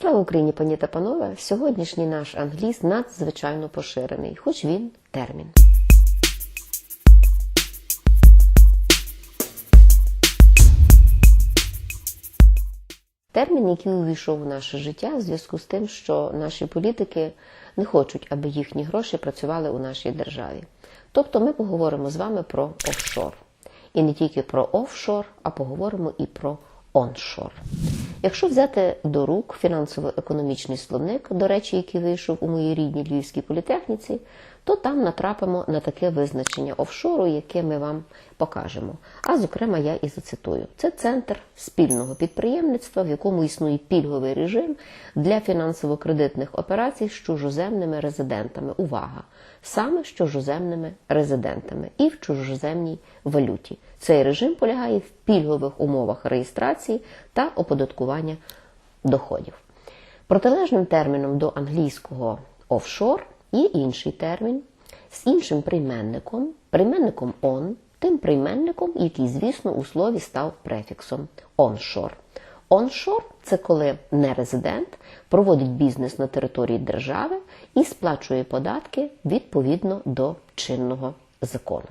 Слава Україні, пані та панове! Сьогоднішній наш англійсь надзвичайно поширений, хоч він термін. Термін, який увійшов у наше життя в зв'язку з тим, що наші політики не хочуть, аби їхні гроші працювали у нашій державі. Тобто ми поговоримо з вами про офшор. І не тільки про офшор, а поговоримо і про оншор. Якщо взяти до рук фінансово-економічний словник, до речі, який вийшов у моїй рідній Львівській політехніці, то там натрапимо на таке визначення офшору, яке ми вам покажемо. А зокрема, я і зацитую: це центр спільного підприємництва, в якому існує пільговий режим для фінансово-кредитних операцій з чужоземними резидентами. Увага! Саме з чужоземними резидентами і в чужоземній валюті. Цей режим полягає в пільгових умовах реєстрації та оподаткування доходів. Протилежним терміном до англійського офшор є інший термін з іншим прийменником, прийменником on, тим прийменником, який, звісно, у слові став префіксом onshore. Onshore – це коли нерезидент проводить бізнес на території держави і сплачує податки відповідно до чинного закону.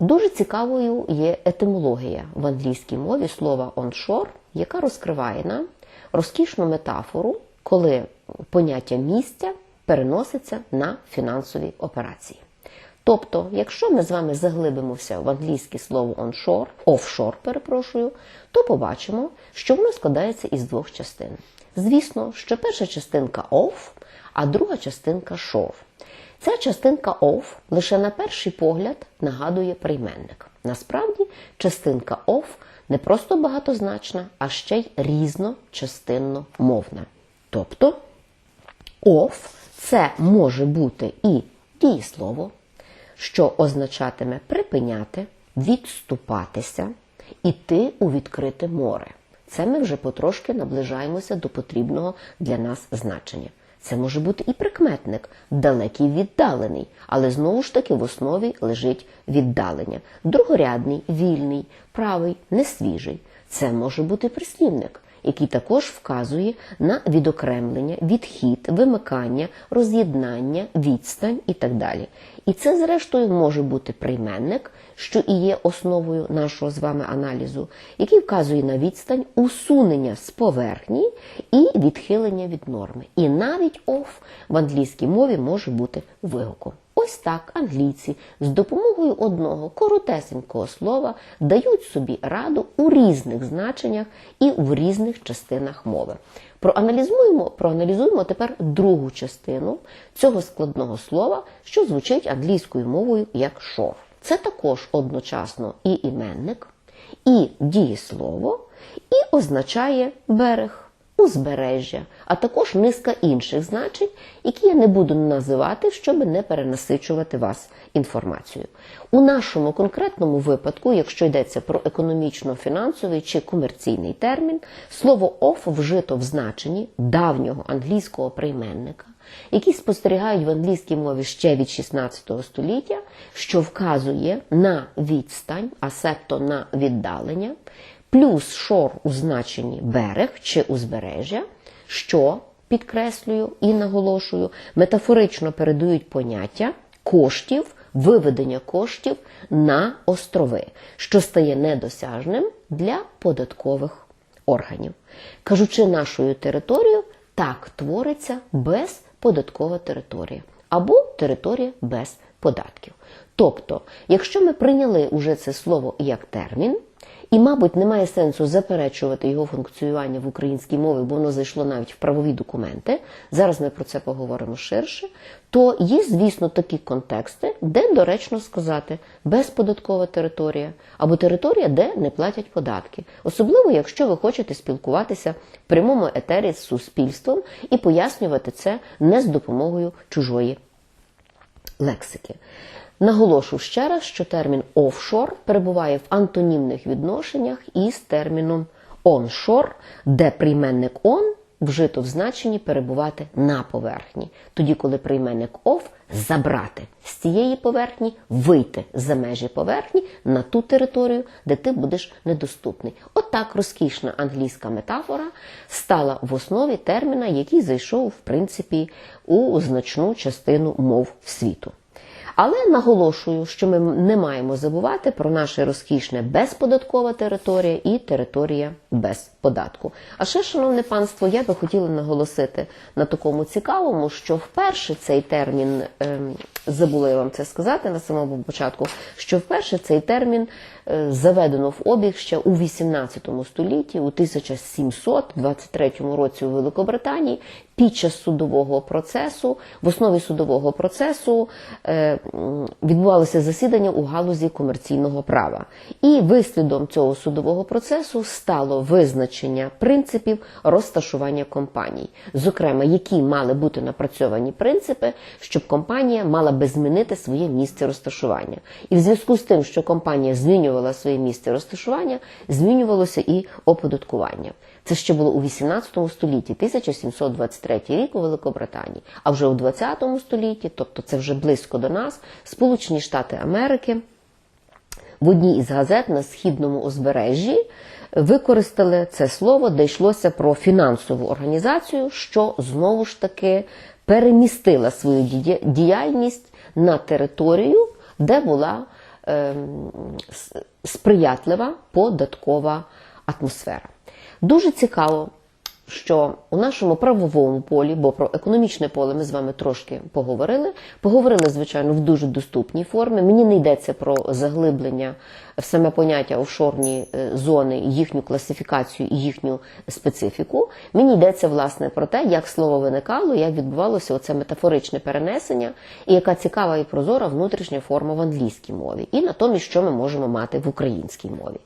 Дуже цікавою є етимологія в англійській мові слова onshore, яка розкриває нам розкішну метафору, коли поняття місця переноситься на фінансові операції. Тобто, якщо ми з вами заглибимося в англійське слово onshore, offshore, перепрошую, то побачимо, що воно складається із двох частин. Звісно, що перша частинка off, а друга частинка shore. Ця частинка off лише на перший погляд нагадує прийменник. Насправді, частинка off не просто багатозначна, а ще й різночастинно мовна. Тобто off це може бути і дієслово, що означатиме припиняти, відступатися, іти у відкрите море. Це ми вже потрошки наближаємося до потрібного для нас значення. Це може бути і прикметник, далекий віддалений, але знову ж таки в основі лежить віддалення. Другорядний, вільний, правий, несвіжий. Це може бути прислівник, який також вказує на відокремлення, відхід, вимикання, роз'єднання, відстань і так далі. І це, зрештою, може бути прийменник, що і є основою нашого з вами аналізу, який вказує на відстань усунення з поверхні і відхилення від норми. І навіть off в англійській мові може бути вигуком. Ось так англійці з допомогою одного коротесенького слова дають собі раду у різних значеннях і в різних частинах мови. Проаналізуємо, проаналізуємо тепер другу частину цього складного слова, що звучить англійською мовою як shore. Це також одночасно і іменник, і дієслово, і означає берег узбережжя, а також низка інших значень, які я не буду називати, щоб не перенасичувати вас інформацією. У нашому конкретному випадку, якщо йдеться про економічно-фінансовий чи комерційний термін, слово off вжито в значенні давнього англійського прийменника, який спостерігають в англійській мові ще від 16 століття, що вказує на відстань, а себто на віддалення плюс шор у значенні берег чи узбережжя, що, підкреслюю і наголошую, метафорично передають поняття коштів, виведення коштів на острови, що стає недосяжним для податкових органів. Кажучи нашою територією, так твориться безподаткова територія або територія без податків. Тобто, якщо ми прийняли уже це слово як термін, і, мабуть, немає сенсу заперечувати його функціонування в українській мові, бо воно зайшло навіть в правові документи. Зараз ми про це поговоримо ширше. То є, звісно, такі контексти, де доречно сказати безподаткова територія або територія, де не платять податки. Особливо, якщо ви хочете спілкуватися в прямому етері з суспільством і пояснювати це не з допомогою чужої лексики. Наголошу ще раз, що термін офшор перебуває в антонімних відношеннях із терміном оншор, де прийменник он вжито в значенні перебувати на поверхні, тоді коли прийменник off забрати з цієї поверхні, вийти за межі поверхні на ту територію, де ти будеш недоступний. Отак розкішна англійська метафора стала в основі терміна, який зайшов, в принципі, у значну частину мов світу. Але наголошую, що ми не маємо забувати про наше розкішне безподаткова територія і територія без податку. А ще, шановне панство, я би хотіла наголосити на такому цікавому, що вперше цей термін ем, забула я вам це сказати на самому початку, що вперше цей термін е, заведено в обіг ще у 18 столітті, у 1723 році у Великобританії, під час судового процесу, в основі судового процесу е, відбувалося засідання у галузі комерційного права. І вислідом цього судового процесу стало визначення принципів розташування компаній, зокрема, які мали бути напрацьовані принципи, щоб компанія мала би змінити своє місце розташування. І в зв'язку з тим, що компанія змінювала своє місце розташування, змінювалося і оподаткування. Це ще було у 18 столітті, 1723 рік у Великобританії. А вже у 20 столітті, тобто це вже близько до нас, Сполучені Штати Америки в одній із газет на східному узбережжі використали це слово, де йшлося про фінансову організацію, що знову ж таки перемістила свою діяльність на територію, де була с- сприятлива податкова атмосфера. Дуже цікаво, що у нашому правовому полі, бо про економічне поле ми з вами трошки поговорили. Поговорили, звичайно, в дуже доступній формі. Мені не йдеться про заглиблення в саме поняття офшорні е, зони, їхню класифікацію і їхню специфіку. Мені йдеться власне про те, як слово виникало, як відбувалося оце метафоричне перенесення, і яка цікава і прозора внутрішня форма в англійській мові, і натомість, що ми можемо мати в українській мові.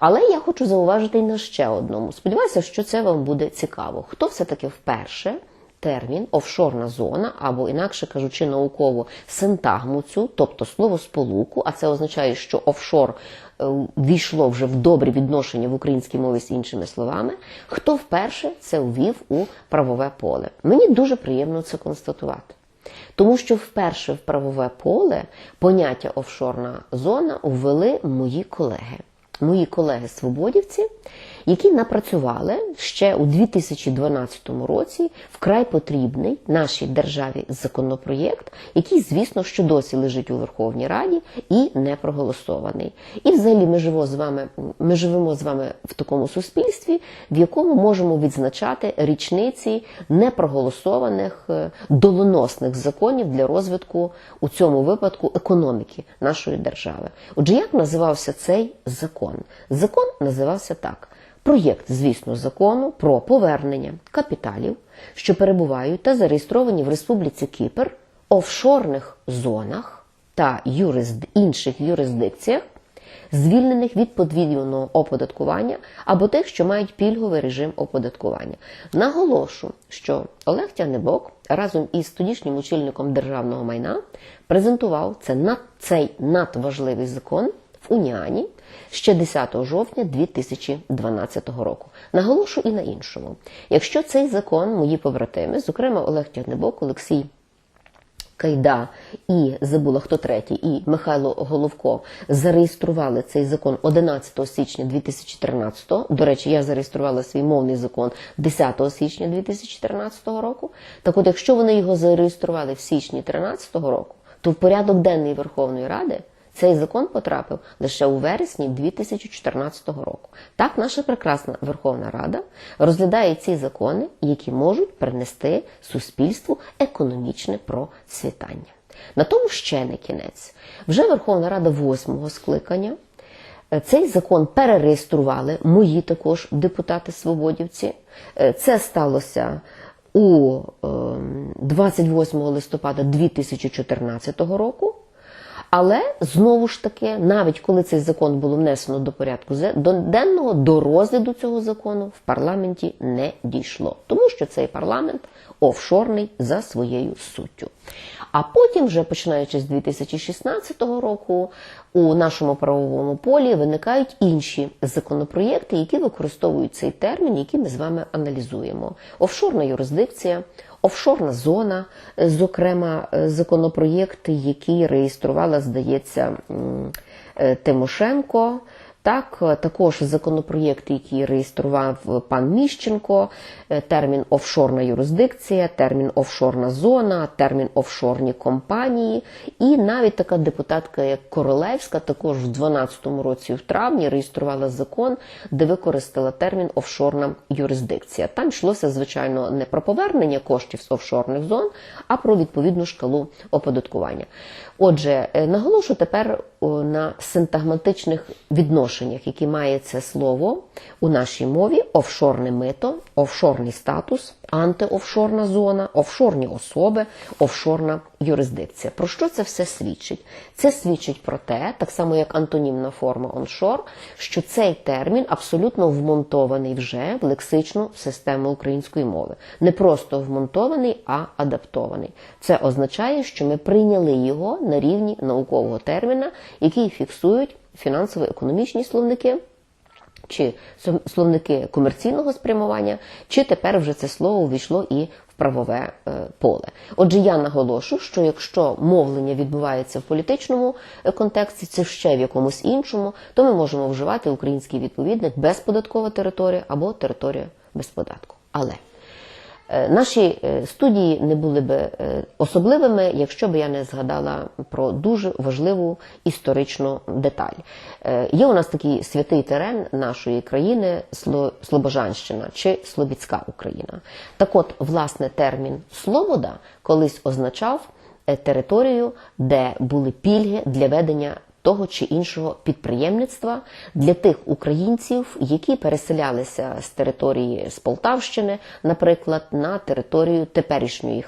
Але я хочу зауважити і на ще одному. Сподіваюся, що це вам буде цікаво. Хто все-таки вперше термін офшорна зона, або, інакше кажучи, науково синтагму цю, тобто словосполуку, а це означає, що офшор е, війшло вже в добрі відношення в українській мові з іншими словами. Хто вперше це ввів у правове поле? Мені дуже приємно це констатувати. Тому що вперше в правове поле поняття офшорна зона ввели мої колеги мої колеги-свободівці, які напрацювали ще у 2012 році вкрай потрібний нашій державі законопроєкт, який, звісно, що досі лежить у Верховній Раді і не проголосований. І взагалі ми живемо з вами, ми живемо з вами в такому суспільстві, в якому можемо відзначати річниці непроголосованих е, доленосних законів для розвитку у цьому випадку економіки нашої держави. Отже, як називався цей закон? Закон називався так. Проєкт, звісно, закону про повернення капіталів, що перебувають та зареєстровані в Республіці Кіпр, офшорних зонах та юрисд... інших юрисдикціях, звільнених від подвійного оподаткування або тих, що мають пільговий режим оподаткування. Наголошу, що Олег Тягнебок разом із тодішнім очільником державного майна презентував це над цей надважливий закон в Уніані ще 10 жовтня 2012 року. Наголошу і на іншому. Якщо цей закон, мої побратими, зокрема Олег Тягнебок, Олексій Кайда і забула хто третій, і Михайло Головко зареєстрували цей закон 11 січня 2013 До речі, я зареєструвала свій мовний закон 10 січня 2013 року. Так от, якщо вони його зареєстрували в січні 2013 року, то в порядок денний Верховної Ради цей закон потрапив лише у вересні 2014 року. Так, наша прекрасна Верховна Рада розглядає ці закони, які можуть принести суспільству економічне процвітання. На тому ще не кінець. Вже Верховна Рада восьмого скликання. е, Цей закон перереєстрували мої також депутати-свободівці. Е, Це сталося у ем, 28 листопада 2014 року. Але знову ж таки, навіть коли цей закон було внесено до порядку денного, до розгляду цього закону в парламенті не дійшло, тому що цей парламент офшорний за своєю суттю. А потім, вже починаючи з 2016 року, у нашому правовому полі виникають інші законопроєкти, які використовують цей термін, який ми з вами аналізуємо. Офшорна юрисдикція, офшорна зона, е, зокрема, е, законопроєкт, який реєструвала, здається, е, Тимошенко. Так, е, також законопроєкт, який реєстрував пан Міщенко, е, термін офшорна юрисдикція, термін офшорна зона, термін офшорні компанії, і навіть така депутатка, як Королевська, також в 2012 році, в травні, реєструвала закон, де використала термін офшорна юрисдикція. Там йшлося, звичайно, не про повернення коштів з офшорних зон, а про відповідну шкалу оподаткування. Отже, е, наголошу тепер на синтагматичних відношеннях, які має це слово у нашій мові: офшорне мито, офшорний статус, антиофшорна зона, офшорні особи, офшорна юрисдикція. Про що це все свідчить? Це свідчить про те, так само як антонімна форма оншор, що цей термін абсолютно вмонтований вже в лексичну систему української мови. Не просто вмонтований, а адаптований. Це означає, що ми прийняли його на рівні наукового терміна, який фіксують фінансово-економічні словники. Чи словники комерційного спрямування, чи тепер вже це слово увійшло і в правове е, поле. Отже, я наголошу, що якщо мовлення відбувається в політичному е, контексті, чи ще в якомусь іншому, то ми можемо вживати український відповідник безподаткова територія або територія без податку. Але Наші е, студії не були би е, особливими, якщо б я не згадала про дуже важливу історичну деталь. Є у нас такий святий терен нашої країни Слобожанщина чи Слобідська Україна. Так от, власне, термін Слобода колись означав територію, де були пільги для ведення того чи іншого підприємництва для тих українців, які переселялися з території з Полтавщини, наприклад, на територію теперішньої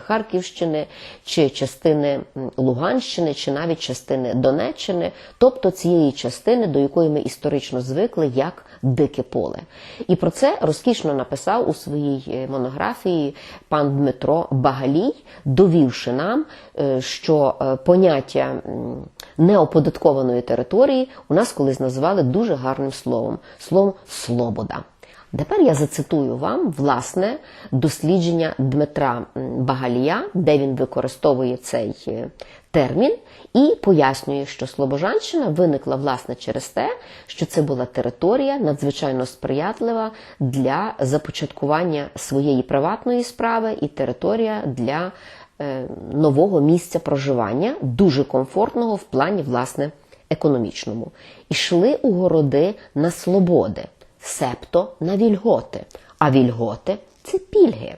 Харківщини чи частини Луганщини, чи навіть частини Донеччини, тобто цієї частини, до якої ми історично звикли, як дике поле. І про це розкішно написав у своїй е, монографії пан Дмитро Багалій, довівши нам, е, що е, поняття неоподаткованої території у нас колись називали дуже гарним словом словом слобода. Тепер я зацитую вам власне дослідження Дмитра Багалія, де він використовує цей е, термін, і пояснює, що Слобожанщина виникла власне через те, що це була територія надзвичайно сприятлива для започаткування своєї приватної справи і територія для нового місця проживання, дуже комфортного в плані, власне, економічному. Ішли у городи на слободи, септо на вільготи. А вільготи це пільги.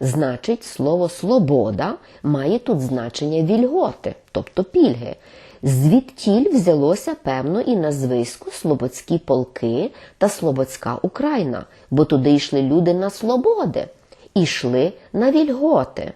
Значить, слово свобода має тут значення вільготи, тобто пільги. Звідтіль взялося, певно, і назвисько Слободські полки та Слободська Україна, бо туди йшли люди на слободи, ішли на вільготи.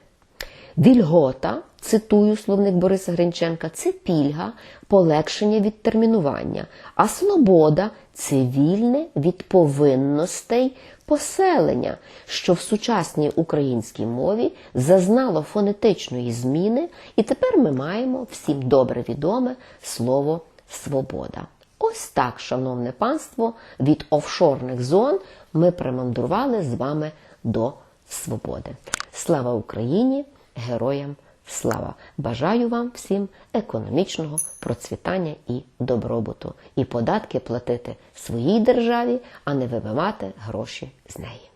Вільгота, цитую словник Бориса Гринченка, це пільга, полегшення від термінування, а свобода це вільне від повинностей поселення, що в сучасній українській мові зазнало фонетичної зміни, і тепер ми маємо всім добре відоме слово свобода. Ось так, шановне панство, від офшорних зон ми примандрували з вами до свободи. Слава Україні! Героям слава! Бажаю вам всім економічного процвітання і добробуту, і податки платити своїй державі, а не вибивати гроші з неї.